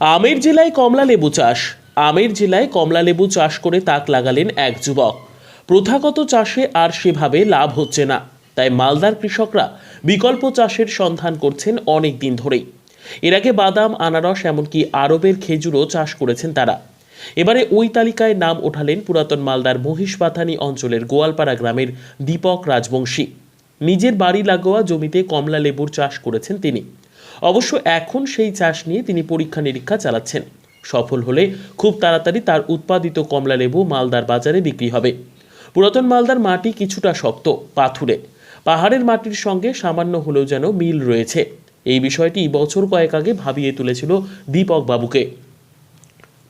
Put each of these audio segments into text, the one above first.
আমের জেলায় কমলা লেবু চাষ। আমের জেলায় কমলা লেবু চাষ করে তাক লাগালেন এক যুবক। প্রথাগত চাষে আর সেভাবে লাভ হচ্ছে না। তাই মালদার কৃষকরা বিকল্প চাষের সন্ধান করছেন অনেক দিন ধরেই। এর আগে বাদাম, আনারস, এমনকি আরবের খেজুরও চাষ করেছেন তারা। এবারে ওই তালিকায় নাম ওঠালেন পুরাতন মালদার মহিষবাথানি অঞ্চলের গোয়ালপাড়া গ্রামের দীপক রাজবংশী। নিজের বাড়ি লাগোয়া জমিতে কমলা লেবুর চাষ করেছেন তিনি। অবশ্য এখন সেই চাষ নিয়ে তিনি পরীক্ষা নিরীক্ষা চালাচ্ছেন। সফল হলে খুব তাড়াতাড়ি তার উৎপাদিত কমলা লেবু মালদার বাজারে বিক্রি হবে। পুরাতন মালদার মাটি কিছুটা শক্ত, পাথুরে। পাহাড়ের মাটির সঙ্গে সামান্য হলেও যেন মিল রয়েছে। এই বিষয়টি বছর কয়েক আগে ভাবিয়ে তুলেছিল দীপক বাবুকে।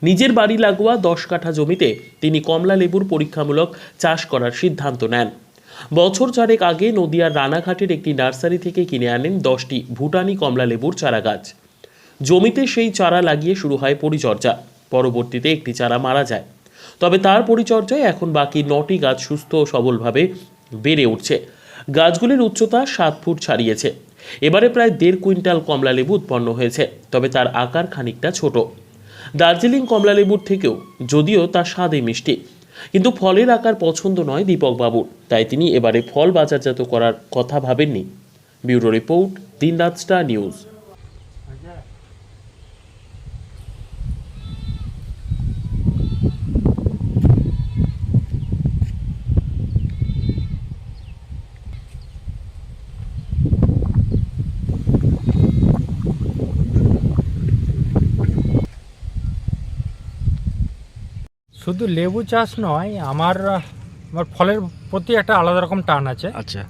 নিজের বাড়ি লাগোয়া দশ কাঠা জমিতে তিনি কমলা লেবুর পরীক্ষামূলক চাষ করার সিদ্ধান্ত নেন। বছর চারেক আগে নদিয়ার রানাঘাটের একটি নার্সারি থেকে কিনে আনেন দশটি ভুটানি কমলা লেবুর চারা গাছ জমিতে সেই চারা লাগিয়ে শুরু হয় পরিচর্যা। পরবর্তীতে একটি চারা মারা যায়। তবে তার পরিচর্যায় এখন বাকি নটি গাছ সুস্থ ও সবলভাবে বেড়ে উঠছে। গাছগুলির উচ্চতা সাত ফুট ছাড়িয়েছে। এবারে প্রায় দেড় কুইন্টাল কমলা লেবু উৎপন্ন হয়েছে, তবে তার আকার খানিকটা ছোট। দার্জিলিং কমলা লেবুর থেকেও, যদিও তা স্বাদে মিষ্টি। কিন্তু ফলের আকার পছন্দ নয় দীপক বাবুর, তাই তিনি এবারে ফল বাজারজাত করার কথা ভাবেননি। Bureau report, Dinrat Star News. শুধু লেবু চাষ নয় আমার আমার ফলের প্রতি একটা আলাদা রকম টান আছে। আচ্ছা।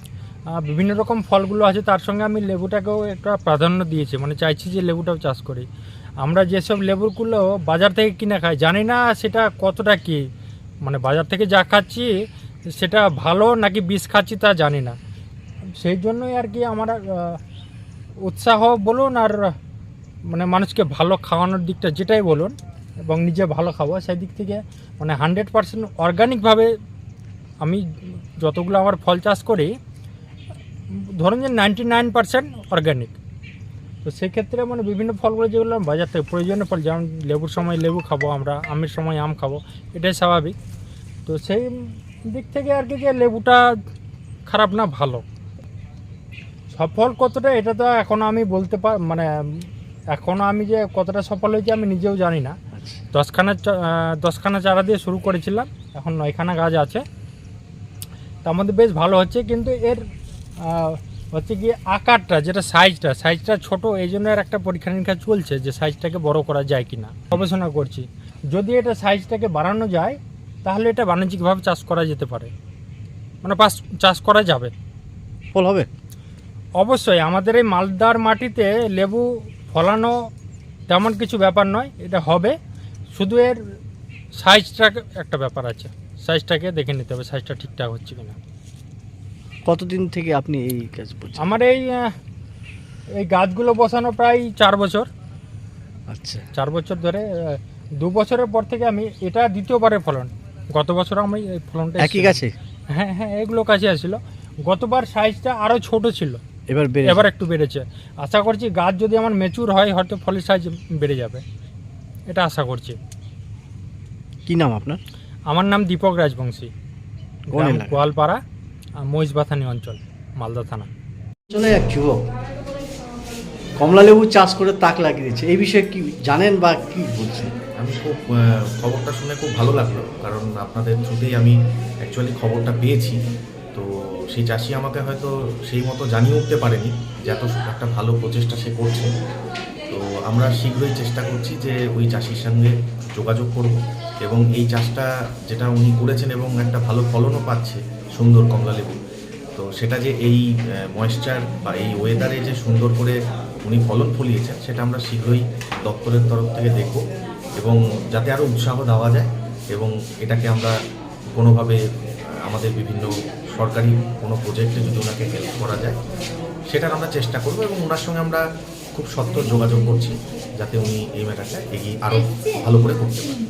বিভিন্ন রকম ফলগুলো আছে তার সঙ্গে আমি লেবুটাকেও একটা প্রাধান্য দিয়েছি মানে চাইছি যে লেবুটাও চাষ করি। আমরা যেসব লেবুগুলো বাজার থেকে কিনে খাই জানি না সেটা কতটা কি মানে বাজার থেকে যা খাচ্ছি সেটা ভালো নাকি বিষ খাচ্ছি তা জানি না। সেই জন্যই আর কি আমার উৎসাহ বলুন আর মানে মানুষকে ভালো খাওয়ানোর দিকটা যেটাই বলুন এবং নিজে ভালো খাব। সেই দিক থেকে মানে হান্ড্রেড পার্সেন্ট অর্গানিকভাবে আমি যতগুলো আমার ফল চাষ করি, ধরুন যে নাইনটি নাইন পার্সেন্ট অর্গানিক। তো সেক্ষেত্রে মানে বিভিন্ন ফলগুলো যেগুলো বাজার থেকে প্রয়োজনীয় ফল, যেমন লেবুর সময় লেবু খাব আমরা, আমের সময় আম খাব, এটাই স্বাভাবিক। তো সেই দিক থেকে আর কি যে লেবুটা খারাপ না, ভালো। সফল কতটা, এটা তো এখনও আমি বলতে পার মানে এখনও আমি যে কতটা সফল হয়েছি আমি নিজেও জানি না। দশখানা দশখানা চারা দিয়ে শুরু করেছিলাম। এখন নয়খানা গাছ আছে। তার মধ্যে বেশ ভালো হচ্ছে কিন্তু এর হচ্ছে কি আকারটা যেটা সাইজটা সাইজটা ছোট এই জন্য এর একটা পরীক্ষা নিরীক্ষা চলছে যে সাইজটাকে বড় করা যায় কি না গবেষণা করছি। যদি এটা সাইজটাকে বাড়ানো যায় তাহলে এটা বাণিজ্যিকভাবে চাষ করা যেতে পারে। মানে পাস চাষ করা যাবে। ফল হবে? অবশ্যই আমাদের এই মালদার মাটিতে লেবু ফলানো তেমন কিছু ব্যাপার নয় এটা হবে। শুধু এর সাইজটা একটা ব্যাপার আছে। সাইজটাকে দেখে নিতে হবে সাইজটা ঠিকঠাক হচ্ছে কি কিনা। কতদিন থেকে আপনি এই কাজ করছেন? আমার এই এই গাছগুলো বসানো প্রায় চার বছর। আচ্ছা। চার বছর ধরে দু বছরের পর থেকে আমি এটা দ্বিতীয়বারের ফলন। গত বছর আমি এই ফলনটা একই। গাছে? হ্যাঁ হ্যাঁ এগুলো কাছে আসছিল। গতবার সাইজটা আরও ছোট ছিল। এবার বেড়ে এবার একটু বেড়েছে। আশা করছি গাছ যদি আমার মেচুর হয় হয়তো ফলের সাইজ বেড়ে যাবে। এটা আশা করছি। কি নাম আপনার? আমার নাম দীপক রাজবংশী। গোয়ালপাড়া আর মহিষবাথানি অঞ্চল মালদা থানা। এক যুবক কমলা লেবু চাষ করে তাক লাগিয়ে দিচ্ছে। এই বিষয়ে কি জানেন বা কি বলছেন? আমি খুব খবরটা শুনে খুব ভালো লাগল। কারণ আপনাদের থ্রুতেই আমি অ্যাকচুয়ালি খবরটা পেয়েছি। তো সেই চাষি আমাকে হয়তো সেই মতো জানিয়ে উঠতে পারেনি যে এত একটা ভালো প্রচেষ্টা সে করছে। তো আমরা শীঘ্রই চেষ্টা করছি যে ওই চাষির সঙ্গে যোগাযোগ করব এবং এই চাষটা যেটা উনি করেছেন এবং একটা ভালো ফলনও পাচ্ছে সুন্দর কমলা লেবু, তো সেটা যে এই ময়েশ্চার বা এই ওয়েদারে যে সুন্দর করে উনি ফলন ফলিয়েছেন সেটা আমরা শীঘ্রই দপ্তরের তরফ থেকে দেখব এবং যাতে আরও উৎসাহ দেওয়া যায় এবং এটাকে আমরা কোনোভাবে আমাদের বিভিন্ন সরকারি কোনো প্রজেক্টে যদি ওনাকে হেল্প করা যায় সেটার আমরা চেষ্টা করব এবং ওনার সঙ্গে আমরা খুব সত্তর যোগাযোগ করছি যাতে উনি এই ম্যাটারটা এগিয়ে আরও ভালো করে করতে পারেন।